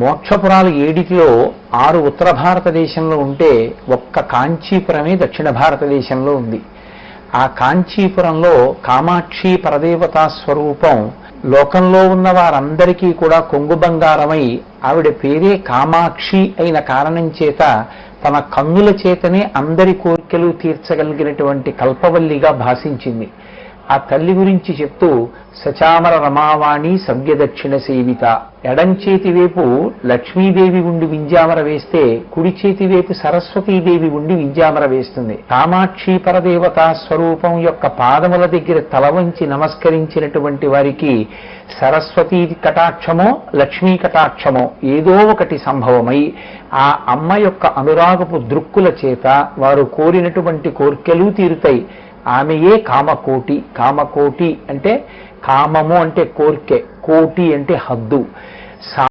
మోక్షపురాలు ఏడిటిలో ఆరు ఉత్తర భారతదేశంలో ఉంటే ఒక్క కాంచీపురమే దక్షిణ భారతదేశంలో ఉంది. ఆ కాంచీపురంలో కామాక్షి పరదేవతా స్వరూపం లోకంలో ఉన్న వారందరికీ కూడా కొంగు బంగారమై ఆవిడ పేరే కామాక్షి అయిన కారణం చేత తన కన్నుల చేతనే అందరి కోరికలు తీర్చగలిగినటువంటి కల్పవల్లిగా భాషించింది. ఆ తల్లి గురించి చెప్తూ సచామర రమావాణి సవ్యదక్షిణ సేవిత. ఎడం చేతి వైపు లక్ష్మీదేవి ఉండి వింజామర వేస్తే కుడి చేతి వైపు సరస్వతీదేవి ఉండి వింజామర వేస్తుంది. కామాక్షి పరదేవతా స్వరూపం యొక్క పాదముల దగ్గర తల వంచి నమస్కరించినటువంటి వారికి సరస్వతీ కటాక్షమో లక్ష్మీ కటాక్షమో ఏదో ఒకటి సంభవమై ఆ అమ్మ యొక్క అనురాగపు దృక్కుల చేత వారు కోరినటువంటి కోర్కెలు తీరుతాయి. ఆమెయే కామకోటి. కామకోటి అంటే కామము అంటే కోరికే. కోటి అంటే హద్దు. సా